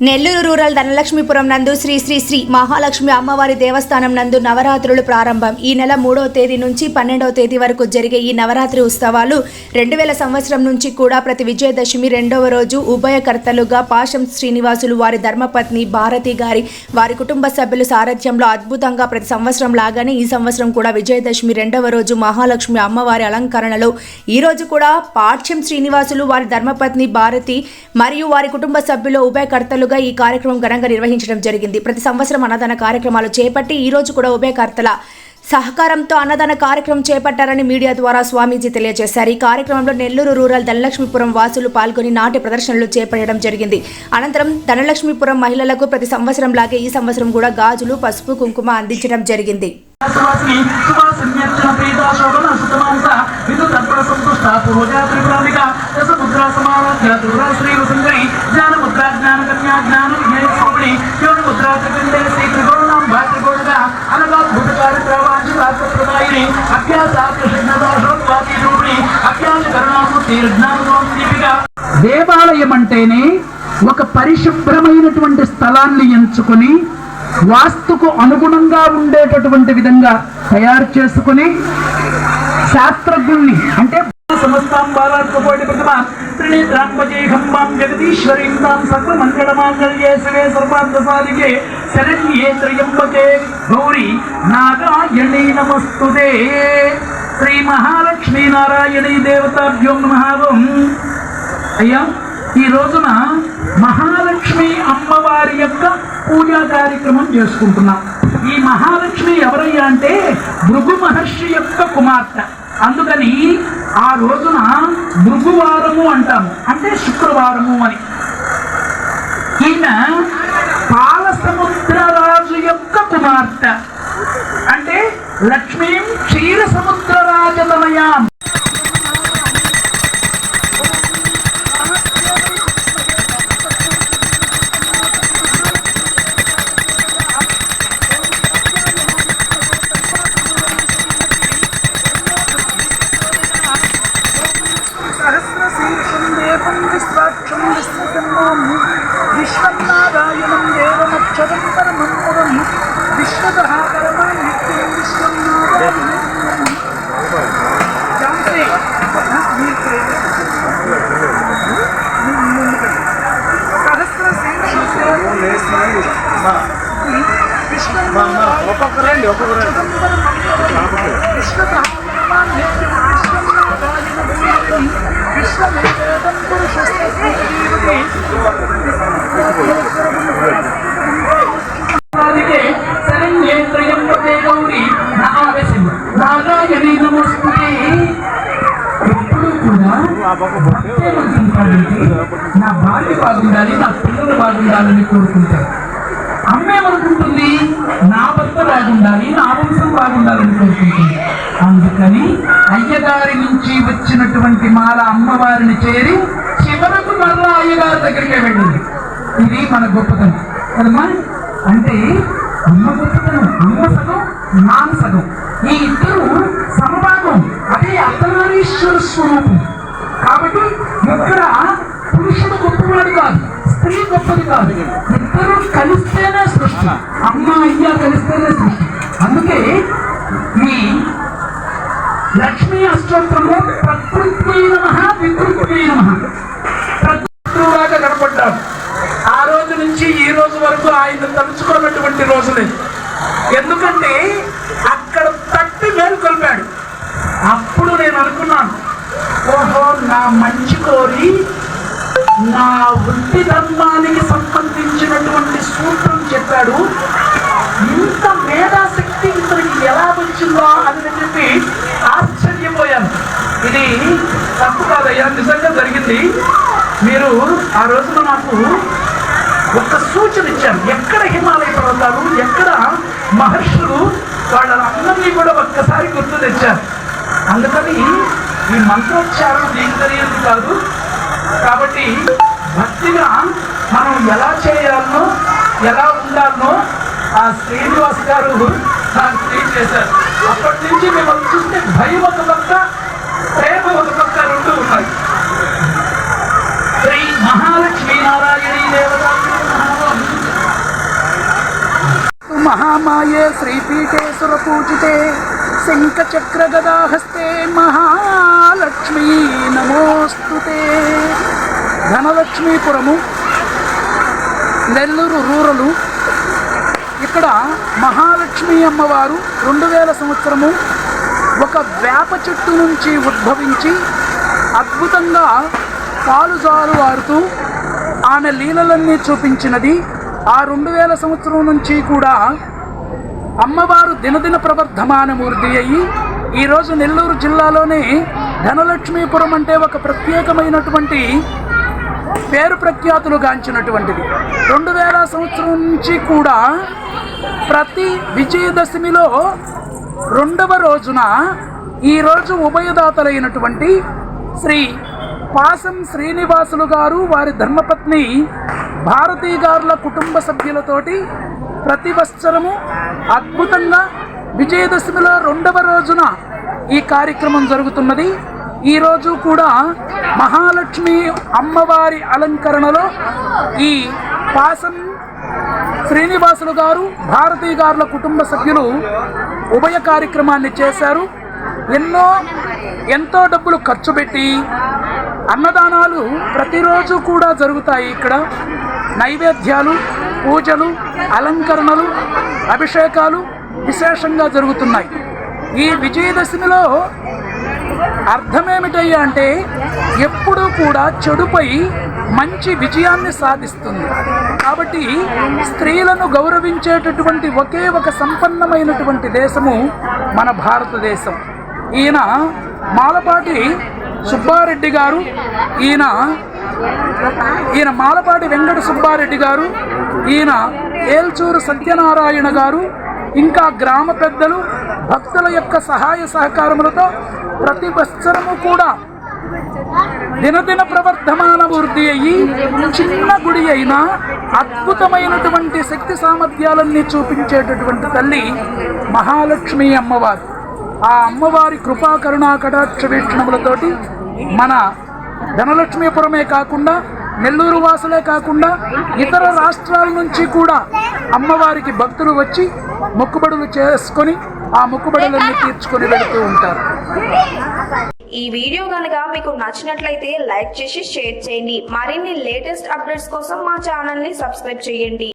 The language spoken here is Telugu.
నెల్లూరు రూరల్ ధనలక్ష్మీపురం నందు శ్రీ శ్రీ శ్రీ మహాలక్ష్మి అమ్మవారి దేవస్థానం నందు నవరాత్రులు ప్రారంభం. ఈ నెల మూడవ తేదీ నుంచి పన్నెండవ తేదీ వరకు జరిగే ఈ నవరాత్రి ఉత్సవాలు రెండు వేల సంవత్సరం నుంచి కూడా ప్రతి విజయదశమి రెండవ రోజు ఉభయకర్తలుగా పాశం శ్రీనివాసులు వారి ధర్మపత్ని భారతి గారి వారి కుటుంబ సభ్యులు సారథ్యంలో అద్భుతంగా ప్రతి సంవత్సరం లాగానే ఈ సంవత్సరం కూడా విజయదశమి రెండవ రోజు మహాలక్ష్మి అమ్మవారి అలంకరణలో. ఈ రోజు కూడా పాఠ్యం శ్రీనివాసులు వారి ధర్మపత్ని భారతి మరియు వారి కుటుంబ సభ్యులు ఉభయకర్తలు ఉభయకర్తలుగా ఈ కార్యక్రమం ఘనంగా నిర్వహించడం జరిగింది. ప్రతి సంవత్సరం అన్నదాన కార్యక్రమాలు చేపట్టి ఈ రోజు కూడా ఉభయకర్తల సహకారంతో అన్నదాన కార్యక్రమం చేపట్టారని మీడియా ద్వారా స్వామీజీ తెలియజేశారు. ఈ కార్యక్రమంలో నెల్లూరు రూరల్ ధనలక్ష్మీపురం వాసులు పాల్గొని నాట్య ప్రదర్శనలు చేపట్టడం జరిగింది. అనంతరం ధనలక్ష్మీపురం మహిళలకు ప్రతి సంవత్సరం లాగే ఈ సంవత్సరం కూడా గాజులు పసుపు కుంకుమ అందించడం జరిగింది. సుతమాంస విదు తర్పణ సంతుష్ట పూజా త్రిపురాంబిక రస ముద్రా సమారాధ్య దుర్గా జ్ఞాన ముద్రా జ్ఞాన కన్యా జ్ఞాన విజ్ఞాన స్వామిని యోని అభ్యాస కరుణామూర్తి దీపిక. దేవాలయం అంటేనే ఒక పరిశుభ్రమైనటువంటి స్థలాన్ని ఎంచుకొని వాస్తుకు అనుగుణంగా ఉండేటటువంటి విధంగా తయారు చేసుకుని శాస్త్రజ్ఞుల్ని అంటే సమస్తాం బాలాత్మకోటి ప్రతిమ త్రినేత్రాంబజేహంబాం జగదీశ్వరీం తాం సర్వమంగళమాంగళ్యే శివే సర్వార్థ సాధికే శరణ్యే త్రయంబకే గౌరీ నారాయణీ నమస్తుదే శ్రీ మహాలక్ష్మీ నారాయణీ దేవతాభ్యో నమః. అయ్యా ఈ రోజున మహాలక్ష్మి అమ్మవారి యొక్క పూజా కార్యక్రమం చేసుకుంటున్నాం. ఈ మహాలక్ష్మి ఎవరయ్యా అంటే భృగు మహర్షి యొక్క కుమార్తె. అందుకని ఆ రోజున భృగువారము అంటాము. అంటే శుక్రవారము అని. ఈమె పాలసముద్రరాజు యొక్క కుమార్తె. అంటే లక్ష్మీం క్షీర సముద్రరాజతనయాం ఒక్కొక్క రండి ఒక్కొక్క రండి విశ్వమే నా భార్య బాగుండాలి నా పిల్లలు బాగుండాలని కోరుకుంటారు. అమ్మేమనుకుంటుంది నా భర్త బాగుండాలి నా వంశం బాగుండాలని కోరుకుంటుంది. అందుకని అయ్యగారి నుంచి వచ్చినటువంటి మాల అమ్మవారిని చేరి చివరకు మరలా అయ్యగారి దగ్గరికే వెళ్ళింది. ఇది మన గొప్పతనం. కదమ్మా? అంటే అమ్మ గొప్పతనం అమ్మ సగం నాన్న సగం. ఈ ఇద్దరు సమభాగం అదే అర్ధనారీశ్వర స్వరూపం. కాబట్టి ఎక్కడ పురుషుడు గొప్పవాడు కాదు స్త్రీ గొప్పది కాదు. ఇద్దరు కలిస్తేనే సృష్టి. అమ్మ అయ్య కలిస్తేనే సృష్టి. అందుకే మీ లక్ష్మీ అష్టోత్తరము ప్రకృతి నమ వికృతి నమ. కోరి నా వృత్తి ధర్మానికి సంబంధించినటువంటి సూత్రం చెప్పాడు. ఇంత మేధాశక్తి ఇతనికి ఎలా వచ్చిందో అని చెప్పి ఆశ్చర్యపోయాను. ఇది తప్పు కాదయ్యా నిజంగా జరిగింది. మీరు ఆ రోజున నాకు ఒక సూచన ఇచ్చాను ఎక్కడ హిమాలయ పర్వతాలు ఎక్కడ మహర్షులు వాళ్ళ అందరినీ కూడా ఒక్కసారి గుర్తు తెచ్చారు. అందుకని ఈ మంత్రోచ్చారణ తెలియదు కాదు. కాబట్టి భక్తిగా మనం ఎలా చేయాలనో ఎలా ఉండాలనో ఆ శ్రీనివాస్ గారు నాకు తెలియజేశారు. అప్పటి నుంచి మిమ్మల్ని చూస్తే భయం ఒక పక్క ప్రేమ ఒక పక్క రెండు ఉన్నాయి. శ్రీ మహాలక్ష్మీ నారాయణీ దేవత మహామాయే శ్రీపీఠేశ్వర పూజితే శంఖచక్రగదాహస్తే మహాలక్ష్మీ నమోస్తు ధనలక్ష్మీపురము నెల్లూరు రూరలు ఇక్కడ మహాలక్ష్మి అమ్మవారు రెండు వేల సంవత్సరము ఒక వేప చెట్టు నుంచి ఉద్భవించి అద్భుతంగా పాలు జారు వారుతూ ఆమె లీలలన్నీ చూపించినది. ఆ రెండు వేల సంవత్సరం నుంచి కూడా అమ్మవారు దినదిన ప్రవర్ధమానమూర్తి అయ్యి ఈరోజు నెల్లూరు జిల్లాలోనే ధనలక్ష్మీపురం అంటే ఒక ప్రత్యేకమైనటువంటి పేరు ప్రఖ్యాతులు గాంచినటువంటిది. రెండు వేల సంవత్సరం నుంచి కూడా ప్రతి విజయదశమిలో రెండవ రోజున ఈరోజు ఉభయదాతలైనటువంటి శ్రీ పాసం శ్రీనివాసులు గారు వారి ధర్మపత్ని భారతీ గారుల కుటుంబ సభ్యులతోటి ప్రతి వత్సరము అద్భుతంగా విజయదశమిలో రెండవ రోజున ఈ కార్యక్రమం జరుగుతున్నది. ఈరోజు కూడా మహాలక్ష్మి అమ్మవారి అలంకరణలో ఈ పాసం శ్రీనివాసులు గారు భారతీ గారుల కుటుంబ సభ్యులు ఉభయ కార్యక్రమాన్ని చేశారు. ఎన్నో ఎంతో డబ్బులు ఖర్చు పెట్టి అన్నదానాలు ప్రతిరోజు కూడా జరుగుతాయి ఇక్కడ. నైవేద్యాలు పూజలు అలంకరణలు అభిషేకాలు విశేషంగా జరుగుతున్నాయి. ఈ విజయదశమిలో అర్థమేమిటయ్యా అంటే ఎప్పుడూ కూడా చెడుపై మంచి విజయాన్ని సాధిస్తుంది. కాబట్టి స్త్రీలను గౌరవించేటటువంటి ఒకే ఒక సంపన్నమైనటువంటి దేశము మన భారతదేశం. ఈయన మాలపాటి సుబ్బారెడ్డి గారు ఈయన ఈయన మాలపాటి వెంకట సుబ్బారెడ్డి గారు ఈయన ఏల్చూరు సత్యనారాయణ గారు ఇంకా గ్రామ పెద్దలు భక్తుల యొక్క సహాయ సహకారములతో ప్రతి వత్సరము కూడా దినదిన ప్రవర్ధమాన వృద్ధి అయ్యి చిన్న గుడి అయినా అద్భుతమైనటువంటి శక్తి సామర్థ్యాలన్నీ చూపించేటటువంటి తల్లి మహాలక్ష్మి అమ్మవారు. ఆ అమ్మవారి కృపాకరుణా కటాక్ష వీక్షణములతోటి మన ధనలక్ష్మీపురమే కాకుండా నెల్లూరు వాసులే కాకుండా ఇతర రాష్ట్రాల నుంచి కూడా అమ్మవారికి భక్తులు వచ్చి మొక్కుబడులు చేసుకొని ఆ మొక్కుబడులన్నీ తీర్చుకొని వెళుతూ ఉంటారు. ఈ వీడియో కనుక మీకు నచ్చినట్లయితే లైక్ చేసి షేర్ చేయండి. మరిన్ని లేటెస్ట్ అప్డేట్స్ కోసం మా ఛానల్ని సబ్స్క్రైబ్ చేయండి.